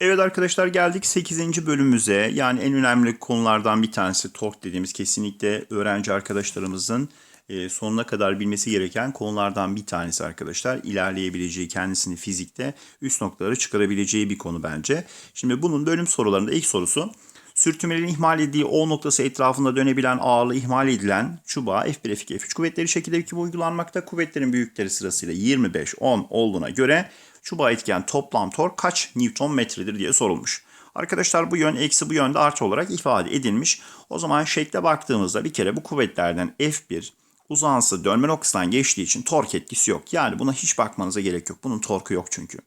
Evet arkadaşlar geldik 8. bölümümüze. Yani en önemli konulardan bir tanesi tork dediğimiz kesinlikle öğrenci arkadaşlarımızın e, sonuna kadar bilmesi gereken konulardan bir tanesi arkadaşlar. İlerleyebileceği, kendisini fizikte üst noktaları çıkarabileceği bir konu bence. Şimdi bunun bölüm sorularında ilk sorusu sürtünmelerin ihmal edildiği O noktası etrafında dönebilen ağırlığı ihmal edilen çubuğa F1, F2, F3 kuvvetleri şekilde gibi uygulanmakta. Kuvvetlerin büyükleri sırasıyla 25, 10 olduğuna göre çubuğa etken toplam tork kaç Newton metredir diye sorulmuş. Arkadaşlar bu yön eksi bu yönde artı olarak ifade edilmiş. O zaman şekle baktığımızda bir kere bu kuvvetlerden F1 uzantısı dönme noktasından geçtiği için tork etkisi yok. Yani buna hiç bakmanıza gerek yok. Bunun torku yok çünkü.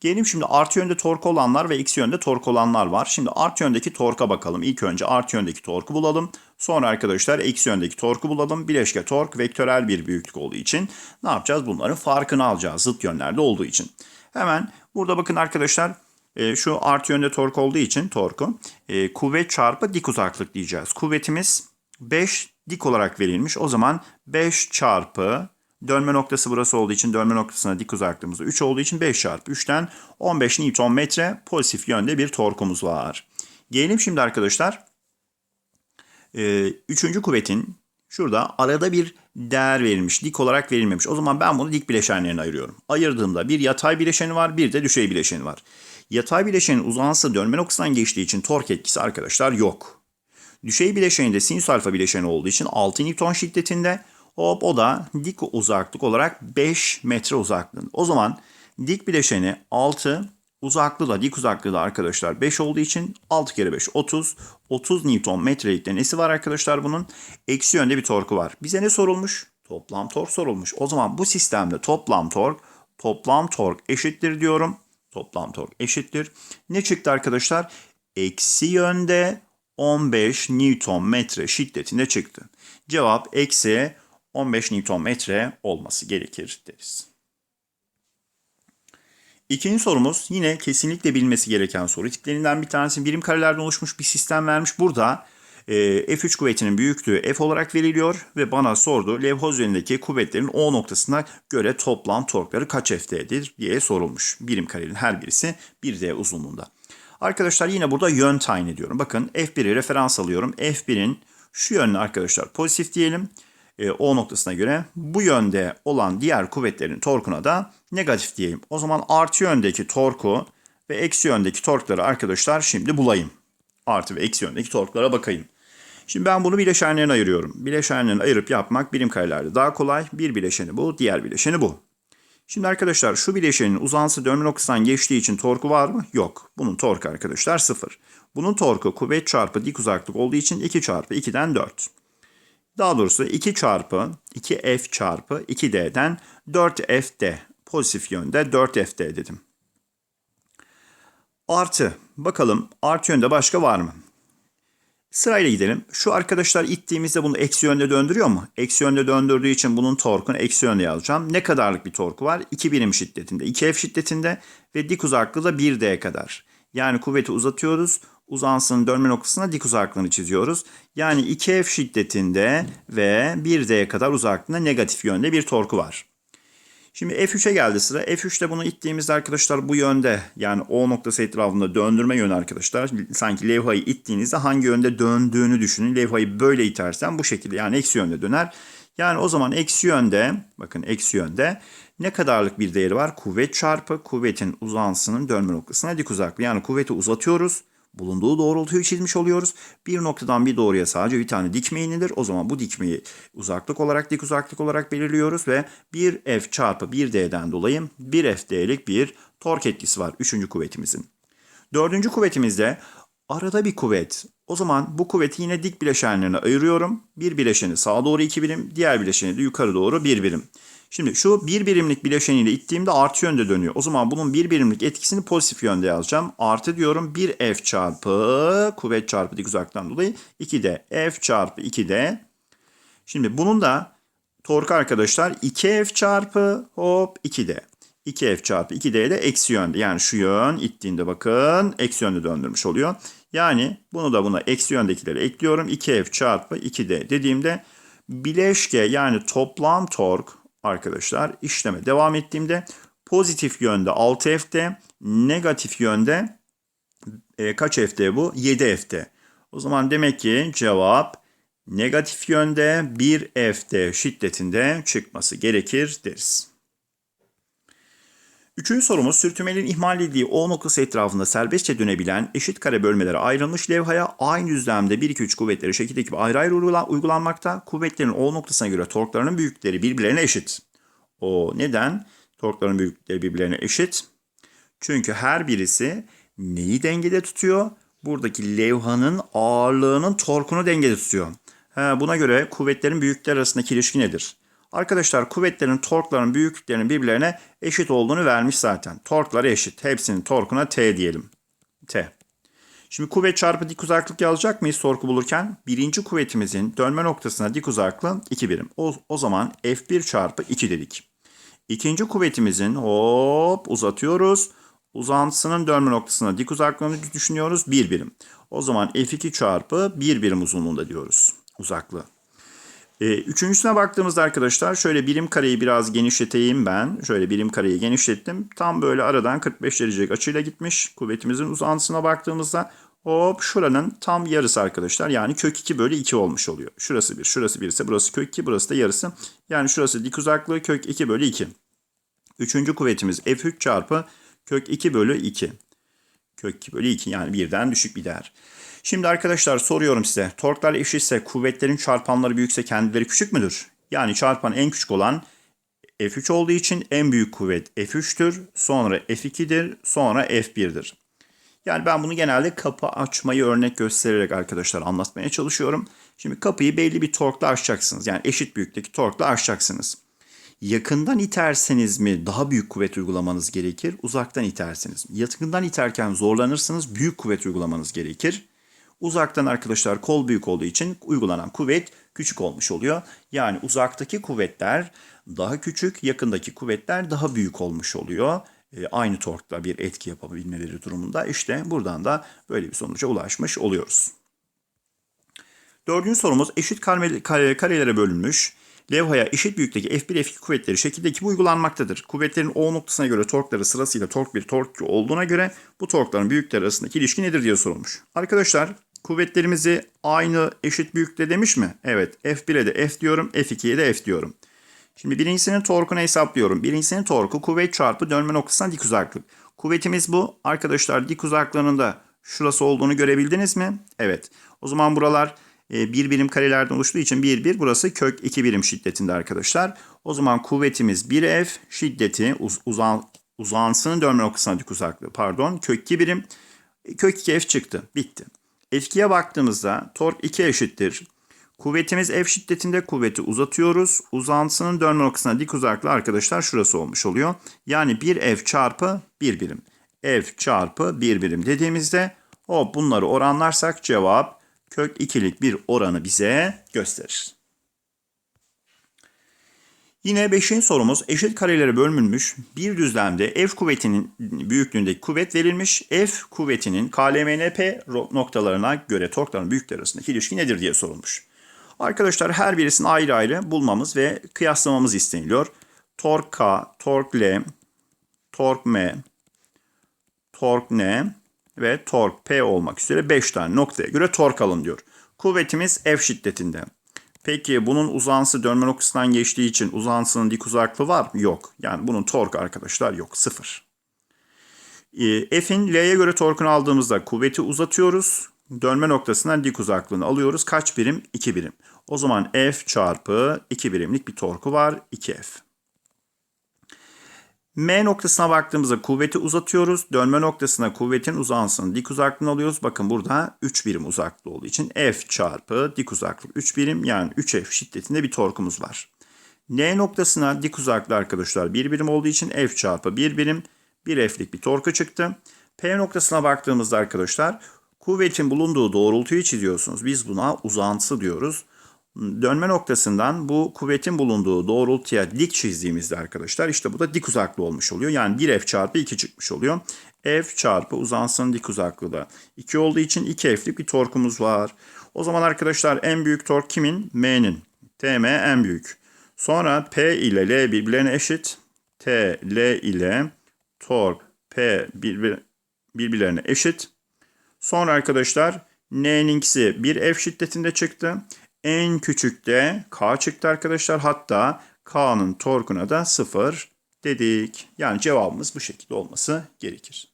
Gelelim şimdi artı yönde tork olanlar ve eksi yönde tork olanlar var. Şimdi artı yöndeki torka bakalım. İlk önce artı yöndeki torku bulalım. Sonra arkadaşlar eksi yöndeki torku bulalım. Bileşke tork vektörel bir büyüklük olduğu için ne yapacağız? Bunların farkını alacağız zıt yönlerde olduğu için. Hemen burada bakın arkadaşlar e, şu artı yönde tork olduğu için torku e, kuvvet çarpı dik uzaklık diyeceğiz. Kuvvetimiz 5 dik olarak verilmiş. O zaman 5 çarpı Dönme noktası burası olduğu için dönme noktasına dik uzaklığımız 3 olduğu için 5 çarpı 3'ten 15 Newton metre pozitif yönde bir torkumuz var. Gelelim şimdi arkadaşlar. Ee, üçüncü kuvvetin şurada arada bir değer verilmiş. Dik olarak verilmemiş. O zaman ben bunu dik bileşenlerine ayırıyorum. Ayırdığımda bir yatay bileşeni var bir de düşey bileşeni var. Yatay bileşenin uzantısı dönme noktasından geçtiği için tork etkisi arkadaşlar yok. Düşey bileşeninde sinüs alfa bileşeni olduğu için 6 Newton şiddetinde Hop o da dik uzaklık olarak 5 metre uzaklığında. O zaman dik bileşeni 6 uzaklığı da dik uzaklığı da arkadaşlar 5 olduğu için 6 kere 5 30. 30 Newton metrelikte nesi var arkadaşlar bunun? Eksi yönde bir torku var. Bize ne sorulmuş? Toplam tork sorulmuş. O zaman bu sistemde toplam tork toplam tork eşittir diyorum. Toplam tork eşittir. Ne çıktı arkadaşlar? Eksi yönde 15 Newton metre şiddetinde çıktı. Cevap eksi 15 Newton metre olması gerekir deriz. İkinci sorumuz yine kesinlikle bilmesi gereken soru. Tiplerinden bir tanesi birim karelerden oluşmuş bir sistem vermiş. Burada e, F3 kuvvetinin büyüklüğü F olarak veriliyor ve bana sordu levha üzerindeki kuvvetlerin O noktasına göre toplam torkları kaç F'dedir diye sorulmuş. Birim karenin her birisi 1D uzunluğunda. Arkadaşlar yine burada yön tayin ediyorum. Bakın F1'i referans alıyorum. F1'in şu yönünü arkadaşlar pozitif diyelim e, O noktasına göre bu yönde olan diğer kuvvetlerin torkuna da negatif diyeyim. O zaman artı yöndeki torku ve eksi yöndeki torkları arkadaşlar şimdi bulayım. Artı ve eksi yöndeki torklara bakayım. Şimdi ben bunu bileşenlerine ayırıyorum. Bileşenlerini ayırıp yapmak birim karelerde daha kolay. Bir bileşeni bu, diğer bileşeni bu. Şimdi arkadaşlar şu bileşenin uzantısı dönme noktasından geçtiği için torku var mı? Yok. Bunun torku arkadaşlar sıfır. Bunun torku kuvvet çarpı dik uzaklık olduğu için 2 çarpı 2'den 4. Daha doğrusu 2 çarpı 2f çarpı 2d'den 4fd pozitif yönde 4fd dedim. Artı bakalım artı yönde başka var mı? Sırayla gidelim. Şu arkadaşlar ittiğimizde bunu eksi yönde döndürüyor mu? Eksi yönde döndürdüğü için bunun torkunu eksi yönde yazacağım. Ne kadarlık bir torku var? 2 birim şiddetinde, 2f şiddetinde ve dik uzaklığı da 1d kadar. Yani kuvveti uzatıyoruz uzansının dönme noktasına dik uzaklığını çiziyoruz. Yani 2F şiddetinde ve 1D kadar uzaklığında negatif yönde bir torku var. Şimdi F3'e geldi sıra. F3'te bunu ittiğimizde arkadaşlar bu yönde yani O noktası etrafında döndürme yönü arkadaşlar. Sanki levhayı ittiğinizde hangi yönde döndüğünü düşünün. Levhayı böyle itersen bu şekilde yani eksi yönde döner. Yani o zaman eksi yönde bakın eksi yönde ne kadarlık bir değeri var? Kuvvet çarpı kuvvetin uzansının dönme noktasına dik uzaklığı. Yani kuvveti uzatıyoruz bulunduğu doğrultuyu çizmiş oluyoruz. Bir noktadan bir doğruya sadece bir tane dikme inilir. O zaman bu dikmeyi uzaklık olarak dik uzaklık olarak belirliyoruz ve 1F çarpı 1D'den dolayı 1FD'lik bir tork etkisi var üçüncü kuvvetimizin. Dördüncü kuvvetimizde arada bir kuvvet. O zaman bu kuvveti yine dik bileşenlerine ayırıyorum. Bir bileşeni sağa doğru 2 birim, diğer bileşeni de yukarı doğru 1 birim. Şimdi şu bir birimlik bileşeniyle ittiğimde artı yönde dönüyor. O zaman bunun bir birimlik etkisini pozitif yönde yazacağım. Artı diyorum 1 f çarpı kuvvet çarpı dik uzaktan dolayı 2d. f çarpı 2d. Şimdi bunun da torku arkadaşlar 2f çarpı hop 2d. 2f çarpı 2d de eksi yönde. Yani şu yön ittiğinde bakın eksi yönde döndürmüş oluyor. Yani bunu da buna eksi yöndekileri ekliyorum. 2f çarpı 2d dediğimde bileşke yani toplam tork arkadaşlar işleme devam ettiğimde pozitif yönde 6F'de negatif yönde E, kaç F'te bu? 7 F'te. O zaman demek ki cevap negatif yönde 1 F'te şiddetinde çıkması gerekir deriz. Üçüncü sorumuz sürtünmenin ihmal edildiği O noktası etrafında serbestçe dönebilen eşit kare bölmelere ayrılmış levhaya aynı düzlemde 1-2-3 kuvvetleri şekildeki gibi ayrı ayrı uygula- uygulanmakta. Kuvvetlerin O noktasına göre torklarının büyüklükleri birbirlerine eşit. O neden? Torkların büyüklükleri birbirlerine eşit. Çünkü her birisi neyi dengede tutuyor? Buradaki levhanın ağırlığının torkunu dengede tutuyor. Ha, buna göre kuvvetlerin büyüklükleri arasındaki ilişki nedir? Arkadaşlar kuvvetlerin torkların büyüklüklerinin birbirlerine eşit olduğunu vermiş zaten. Torkları eşit. Hepsinin torkuna T diyelim. T. Şimdi kuvvet çarpı dik uzaklık yazacak mıyız torku bulurken? Birinci kuvvetimizin dönme noktasına dik uzaklığı 2 birim. O, o zaman F1 çarpı 2 dedik. İkinci kuvvetimizin hop uzatıyoruz. Uzantısının dönme noktasına dik uzaklığını düşünüyoruz 1 birim. O zaman F2 çarpı 1 birim uzunluğunda diyoruz uzaklığı. Ee, üçüncüsüne baktığımızda arkadaşlar şöyle birim kareyi biraz genişleteyim ben. Şöyle birim kareyi genişlettim. Tam böyle aradan 45 derecelik açıyla gitmiş. Kuvvetimizin uzantısına baktığımızda hop şuranın tam yarısı arkadaşlar. Yani kök 2 bölü 2 olmuş oluyor. Şurası 1, şurası 1 ise burası kök 2, burası da yarısı. Yani şurası dik uzaklığı kök 2 bölü 2. Üçüncü kuvvetimiz F3 çarpı kök 2 bölü 2. Kök 2 bölü 2 yani birden düşük bir değer. Şimdi arkadaşlar soruyorum size. Torklar eşitse kuvvetlerin çarpanları büyükse kendileri küçük müdür? Yani çarpan en küçük olan F3 olduğu için en büyük kuvvet F3'tür. Sonra F2'dir. Sonra F1'dir. Yani ben bunu genelde kapı açmayı örnek göstererek arkadaşlar anlatmaya çalışıyorum. Şimdi kapıyı belli bir torkla açacaksınız. Yani eşit büyüklükteki torkla açacaksınız. Yakından iterseniz mi daha büyük kuvvet uygulamanız gerekir? Uzaktan iterseniz. Yakından iterken zorlanırsınız büyük kuvvet uygulamanız gerekir. Uzaktan arkadaşlar kol büyük olduğu için uygulanan kuvvet küçük olmuş oluyor. Yani uzaktaki kuvvetler daha küçük, yakındaki kuvvetler daha büyük olmuş oluyor. E, aynı torkla bir etki yapabilmeleri durumunda işte buradan da böyle bir sonuca ulaşmış oluyoruz. Dördüncü sorumuz eşit kare, kare, karelere bölünmüş. Levhaya eşit büyüklükteki F1 F2 kuvvetleri şekildeki gibi uygulanmaktadır. Kuvvetlerin O noktasına göre torkları sırasıyla tork 1 tork 2 olduğuna göre bu torkların büyükleri arasındaki ilişki nedir diye sorulmuş. Arkadaşlar kuvvetlerimizi aynı eşit büyüklükte demiş mi? Evet F1'e de F diyorum F2'ye de F diyorum. Şimdi birincisinin torkunu hesaplıyorum. Birincisinin torku kuvvet çarpı dönme noktasına dik uzaklık. Kuvvetimiz bu. Arkadaşlar dik uzaklığının da şurası olduğunu görebildiniz mi? Evet. O zaman buralar e, bir birim karelerden oluştuğu için 1 1 burası kök 2 birim şiddetinde arkadaşlar. O zaman kuvvetimiz 1F şiddeti uz, uzan, uzansının dönme noktasına dik uzaklığı pardon kök 2 birim kök 2F çıktı. Bitti. F2'ye baktığımızda tork 2 eşittir. Kuvvetimiz F şiddetinde kuvveti uzatıyoruz. Uzantısının dönme noktasına dik uzaklığı arkadaşlar şurası olmuş oluyor. Yani 1F çarpı 1 birim. F çarpı 1 birim dediğimizde o bunları oranlarsak cevap kök 2'lik bir oranı bize gösterir. Yine 5. sorumuz eşit karelere bölünmüş bir düzlemde F kuvvetinin büyüklüğündeki kuvvet verilmiş. F kuvvetinin KLMNP noktalarına göre torkların büyükleri arasındaki ilişki nedir diye sorulmuş. Arkadaşlar her birisini ayrı ayrı bulmamız ve kıyaslamamız isteniliyor. Tork K, tork L, tork M, tork N ve tork P olmak üzere 5 tane noktaya göre tork alın diyor. Kuvvetimiz F şiddetinde. Peki bunun uzantısı dönme noktasından geçtiği için uzantısının dik uzaklığı var mı? Yok. Yani bunun tork arkadaşlar yok. Sıfır. E, F'in L'ye göre torkunu aldığımızda kuvveti uzatıyoruz. Dönme noktasından dik uzaklığını alıyoruz. Kaç birim? 2 birim. O zaman F çarpı 2 birimlik bir torku var. 2F. M noktasına baktığımızda kuvveti uzatıyoruz. Dönme noktasına kuvvetin uzantısının dik uzaklığını alıyoruz. Bakın burada 3 birim uzaklığı olduğu için F çarpı dik uzaklık 3 birim yani 3F şiddetinde bir torkumuz var. N noktasına dik uzaklığı arkadaşlar 1 birim olduğu için F çarpı 1 birim 1F'lik bir torku çıktı. P noktasına baktığımızda arkadaşlar kuvvetin bulunduğu doğrultuyu çiziyorsunuz. Biz buna uzantısı diyoruz dönme noktasından bu kuvvetin bulunduğu doğrultuya dik çizdiğimizde arkadaşlar işte bu da dik uzaklığı olmuş oluyor. Yani 1f çarpı 2 çıkmış oluyor. f çarpı uzansının dik uzaklığı da 2 olduğu için 2f'lik bir torkumuz var. O zaman arkadaşlar en büyük tork kimin? M'nin. Tm en büyük. Sonra P ile L birbirlerine eşit. T, L ile tork P birbirlerine eşit. Sonra arkadaşlar N'ninkisi bir F şiddetinde çıktı. En küçük de K çıktı arkadaşlar. Hatta K'nın torkuna da 0 dedik. Yani cevabımız bu şekilde olması gerekir.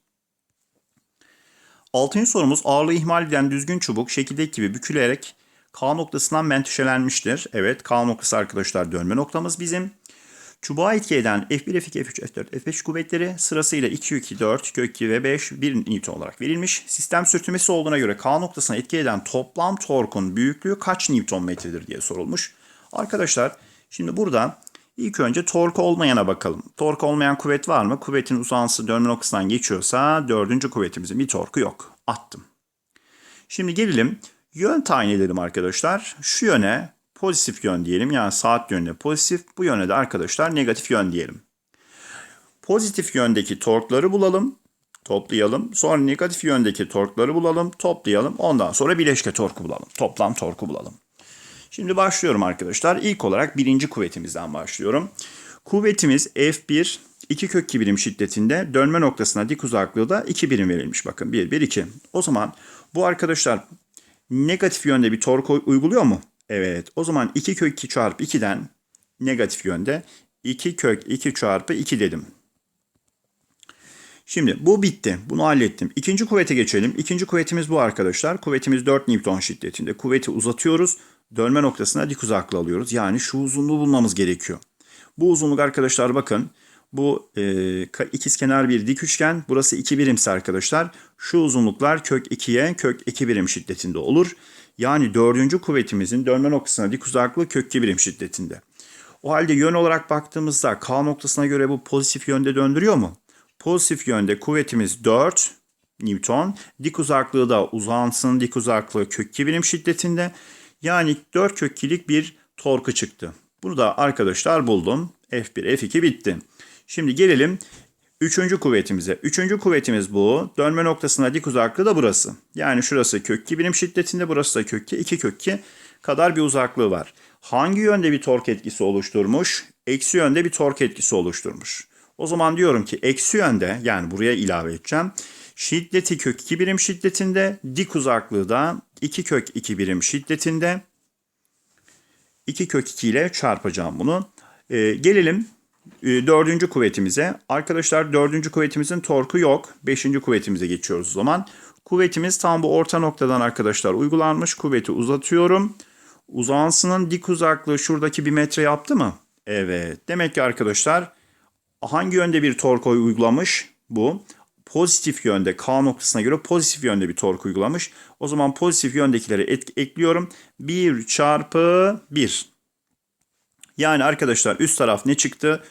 Altıncı sorumuz ağırlığı ihmal eden düzgün çubuk şekildeki gibi bükülerek K noktasından menteşelenmiştir. Evet K noktası arkadaşlar dönme noktamız bizim. Çubuğa etki eden F1, F2, F3, F4, F5 kuvvetleri sırasıyla 2, 2, 4, kök 2 ve 5 1 Newton olarak verilmiş. Sistem sürtünmesi olduğuna göre K noktasına etki eden toplam torkun büyüklüğü kaç Newton metredir diye sorulmuş. Arkadaşlar şimdi burada ilk önce tork olmayana bakalım. Tork olmayan kuvvet var mı? Kuvvetin uzantısı dönme noktasından geçiyorsa dördüncü kuvvetimizin bir torku yok. Attım. Şimdi gelelim yön tayin edelim arkadaşlar. Şu yöne pozitif yön diyelim. Yani saat yönüne pozitif. Bu yöne de arkadaşlar negatif yön diyelim. Pozitif yöndeki torkları bulalım. Toplayalım. Sonra negatif yöndeki torkları bulalım. Toplayalım. Ondan sonra bileşke torku bulalım. Toplam torku bulalım. Şimdi başlıyorum arkadaşlar. İlk olarak birinci kuvvetimizden başlıyorum. Kuvvetimiz F1 2 kök 2 birim şiddetinde dönme noktasına dik uzaklığı da 2 birim verilmiş. Bakın 1, 1, 2. O zaman bu arkadaşlar negatif yönde bir tork uyguluyor mu? Evet. O zaman 2 kök 2 çarpı 2'den negatif yönde 2 kök 2 çarpı 2 dedim. Şimdi bu bitti. Bunu hallettim. İkinci kuvvete geçelim. İkinci kuvvetimiz bu arkadaşlar. Kuvvetimiz 4 Newton şiddetinde. Kuvveti uzatıyoruz. Dönme noktasına dik uzaklığı alıyoruz. Yani şu uzunluğu bulmamız gerekiyor. Bu uzunluk arkadaşlar bakın. Bu e, ikizkenar bir dik üçgen. Burası 2 birimse arkadaşlar. Şu uzunluklar kök 2'ye kök 2 birim şiddetinde olur. Yani dördüncü kuvvetimizin dönme noktasına dik uzaklığı kök 2 birim şiddetinde. O halde yön olarak baktığımızda K noktasına göre bu pozitif yönde döndürüyor mu? Pozitif yönde kuvvetimiz 4 Newton. Dik uzaklığı da uzantısının dik uzaklığı kök 2 birim şiddetinde. Yani 4 kök 2'lik bir torku çıktı. Bunu da arkadaşlar buldum. F1, F2 bitti. Şimdi gelelim üçüncü kuvvetimize. Üçüncü kuvvetimiz bu. Dönme noktasına dik uzaklığı da burası. Yani şurası kök 2 birim şiddetinde, burası da kök 2, 2 kök 2 kadar bir uzaklığı var. Hangi yönde bir tork etkisi oluşturmuş? Eksi yönde bir tork etkisi oluşturmuş. O zaman diyorum ki eksi yönde yani buraya ilave edeceğim. Şiddeti kök 2 birim şiddetinde, dik uzaklığı da 2 kök 2 birim şiddetinde. 2 kök 2 ile çarpacağım bunu. Ee, gelelim dördüncü kuvvetimize. Arkadaşlar dördüncü kuvvetimizin torku yok. Beşinci kuvvetimize geçiyoruz o zaman. Kuvvetimiz tam bu orta noktadan arkadaşlar uygulanmış. Kuvveti uzatıyorum. Uzansının dik uzaklığı şuradaki bir metre yaptı mı? Evet. Demek ki arkadaşlar hangi yönde bir tork uygulamış? Bu. Pozitif yönde K noktasına göre pozitif yönde bir tork uygulamış. O zaman pozitif yöndekileri ekliyorum. 1 çarpı 1. Yani arkadaşlar üst taraf ne çıktı?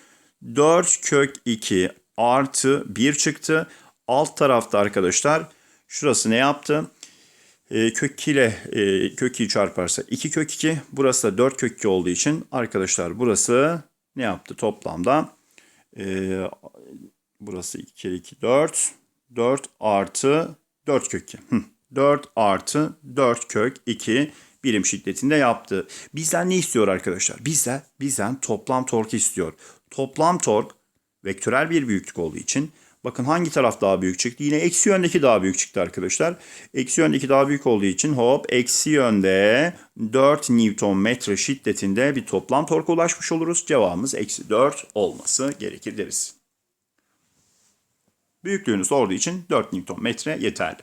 4 kök 2 artı 1 çıktı. Alt tarafta arkadaşlar şurası ne yaptı? E, kök 2 ile e, kök 2'yi çarparsa 2 kök 2. Burası da 4 kök 2 olduğu için arkadaşlar burası ne yaptı toplamda? E, burası 2 kere 2 4. 4 artı 4 kök 2. Hı. 4 artı 4 kök 2 birim şiddetinde yaptı. Bizden ne istiyor arkadaşlar? Bizden, bizden toplam tork istiyor. Toplam tork vektörel bir büyüklük olduğu için bakın hangi taraf daha büyük çıktı? Yine eksi yöndeki daha büyük çıktı arkadaşlar. Eksi yöndeki daha büyük olduğu için hop eksi yönde 4 Newton metre şiddetinde bir toplam torka ulaşmış oluruz. Cevabımız eksi 4 olması gerekir deriz. Büyüklüğünü sorduğu için 4 Newton metre yeterli.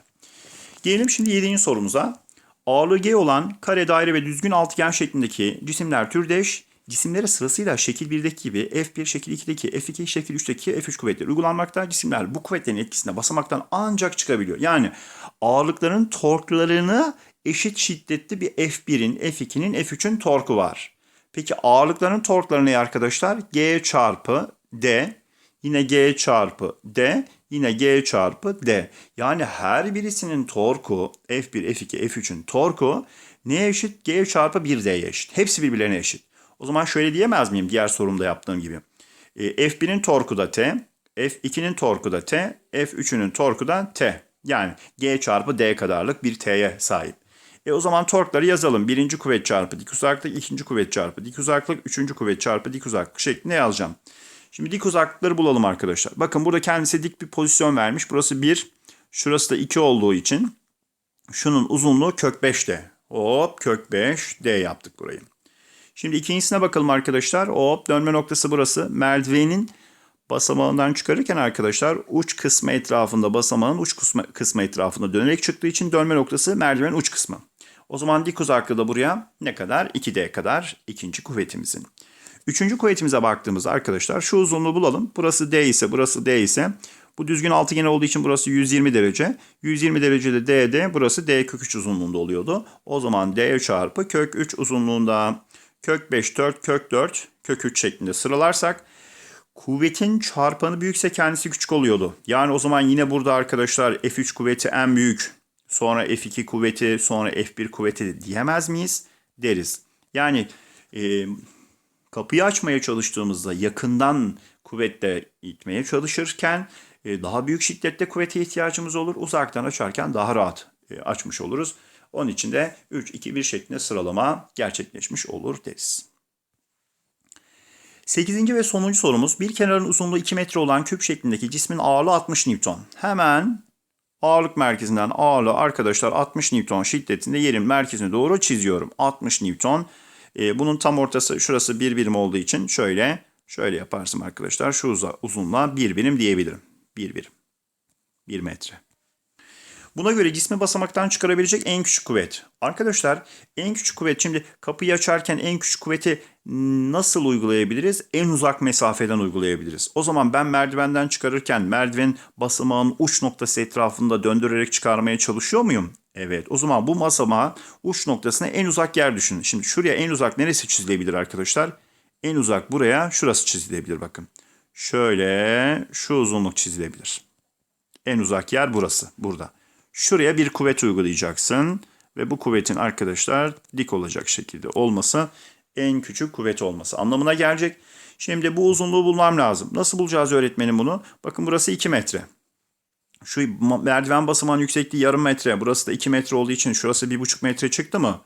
Gelelim şimdi 7. sorumuza. Ağırlığı G olan kare, daire ve düzgün altıgen şeklindeki cisimler türdeş, cisimlere sırasıyla şekil 1'deki gibi F1, şekil 2'deki, F2, şekil 3'teki F3 kuvvetleri uygulanmakta. Cisimler bu kuvvetlerin etkisinde basamaktan ancak çıkabiliyor. Yani ağırlıkların torklarını eşit şiddetli bir F1'in, F2'nin, F3'ün torku var. Peki ağırlıkların torkları ne arkadaşlar? G çarpı D, yine G çarpı D, yine G çarpı D. Yani her birisinin torku F1, F2, F3'ün torku neye eşit? G çarpı 1D'ye eşit. Hepsi birbirlerine eşit. O zaman şöyle diyemez miyim diğer sorumda yaptığım gibi. E, F1'in torku da T, F2'nin torku da T, F3'ünün torku da T. Yani G çarpı D kadarlık bir T'ye sahip. E o zaman torkları yazalım. Birinci kuvvet çarpı dik uzaklık, ikinci kuvvet çarpı dik uzaklık, üçüncü kuvvet çarpı dik uzaklık şeklinde yazacağım. Şimdi dik uzaklıkları bulalım arkadaşlar. Bakın burada kendisi dik bir pozisyon vermiş. Burası 1, şurası da 2 olduğu için Şunun uzunluğu kök 5D. Hop kök 5D yaptık burayı. Şimdi ikincisine bakalım arkadaşlar. Hop dönme noktası burası. Merdivenin basamağından çıkarırken arkadaşlar uç kısmı etrafında basamağın uç kısmı, kısmı etrafında dönerek çıktığı için dönme noktası merdivenin uç kısmı. O zaman dik uzaklığı da buraya ne kadar? 2D kadar ikinci kuvvetimizin. Üçüncü kuvvetimize baktığımızda arkadaşlar şu uzunluğu bulalım. Burası D ise burası D ise bu düzgün altıgen olduğu için burası 120 derece. 120 derecede DD burası D kök 3 uzunluğunda oluyordu. O zaman D çarpı kök 3 uzunluğunda kök 5 4 kök 4 kök 3 şeklinde sıralarsak kuvvetin çarpanı büyükse kendisi küçük oluyordu. Yani o zaman yine burada arkadaşlar F3 kuvveti en büyük. Sonra F2 kuvveti sonra F1 kuvveti diyemez miyiz? Deriz. Yani e, kapıyı açmaya çalıştığımızda yakından kuvvetle itmeye çalışırken e, daha büyük şiddette kuvvete ihtiyacımız olur. Uzaktan açarken daha rahat e, açmış oluruz. Onun için de 3, 2, 1 şeklinde sıralama gerçekleşmiş olur deriz. 8. ve sonuncu sorumuz bir kenarın uzunluğu 2 metre olan küp şeklindeki cismin ağırlığı 60 Newton. Hemen ağırlık merkezinden ağırlığı arkadaşlar 60 Newton şiddetinde yerin merkezine doğru çiziyorum. 60 Newton. Ee, bunun tam ortası şurası bir birim olduğu için şöyle şöyle yaparsın arkadaşlar. Şu uzunluğa bir birim diyebilirim. Bir birim. Bir metre. Buna göre cismi basamaktan çıkarabilecek en küçük kuvvet. Arkadaşlar en küçük kuvvet şimdi kapıyı açarken en küçük kuvveti nasıl uygulayabiliriz? En uzak mesafeden uygulayabiliriz. O zaman ben merdivenden çıkarırken merdiven basamağın uç noktası etrafında döndürerek çıkarmaya çalışıyor muyum? Evet o zaman bu basamağın uç noktasına en uzak yer düşünün. Şimdi şuraya en uzak neresi çizilebilir arkadaşlar? En uzak buraya şurası çizilebilir bakın. Şöyle şu uzunluk çizilebilir. En uzak yer burası, burada. Şuraya bir kuvvet uygulayacaksın ve bu kuvvetin arkadaşlar dik olacak şekilde olması en küçük kuvvet olması anlamına gelecek. Şimdi bu uzunluğu bulmam lazım. Nasıl bulacağız öğretmenim bunu? Bakın burası 2 metre. Şu merdiven basamağın yüksekliği yarım metre. Burası da 2 metre olduğu için şurası 1,5 metre çıktı mı?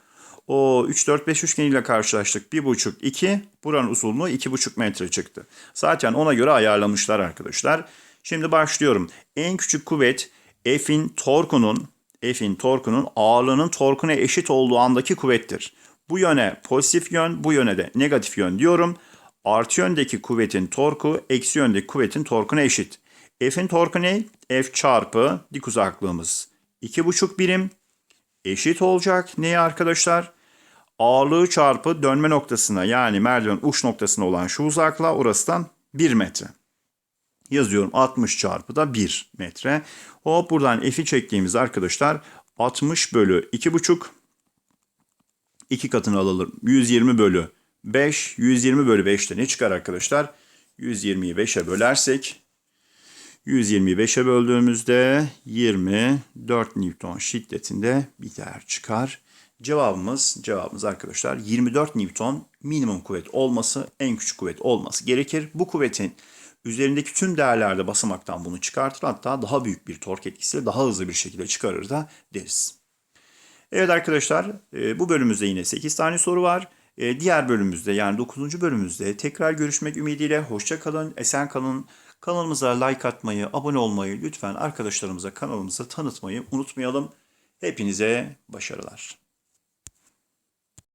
O 3, 4, 5 üçgeniyle karşılaştık. 1,5, 2. Buranın uzunluğu 2,5 metre çıktı. Zaten ona göre ayarlamışlar arkadaşlar. Şimdi başlıyorum. En küçük kuvvet F'in torkunun F'in torkunun ağırlığının torkuna eşit olduğu andaki kuvvettir. Bu yöne pozitif yön, bu yöne de negatif yön diyorum. Artı yöndeki kuvvetin torku, eksi yöndeki kuvvetin torkuna eşit. F'in torku ne? F çarpı dik uzaklığımız 2,5 birim eşit olacak. Neye arkadaşlar? Ağırlığı çarpı dönme noktasına yani merdiven uç noktasına olan şu uzaklığa orasından 1 metre. Yazıyorum 60 çarpı da 1 metre. Hop buradan F'i çektiğimiz arkadaşlar 60 bölü 2,5 2 katını alalım. 120 bölü 5. 120 bölü 5'te ne çıkar arkadaşlar? 120'yi 5'e bölersek 120'yi 5'e böldüğümüzde 24 Newton şiddetinde bir değer çıkar. Cevabımız, cevabımız arkadaşlar 24 Newton minimum kuvvet olması, en küçük kuvvet olması gerekir. Bu kuvvetin üzerindeki tüm değerlerde basamaktan bunu çıkartır. Hatta daha büyük bir tork etkisiyle daha hızlı bir şekilde çıkarır da deriz. Evet arkadaşlar e, bu bölümümüzde yine 8 tane soru var. E, Diğer bölümümüzde yani 9. bölümümüzde tekrar görüşmek ümidiyle hoşça kalın, esen kalın. Kanalımıza like atmayı, abone olmayı lütfen arkadaşlarımıza kanalımızı tanıtmayı unutmayalım. Hepinize başarılar.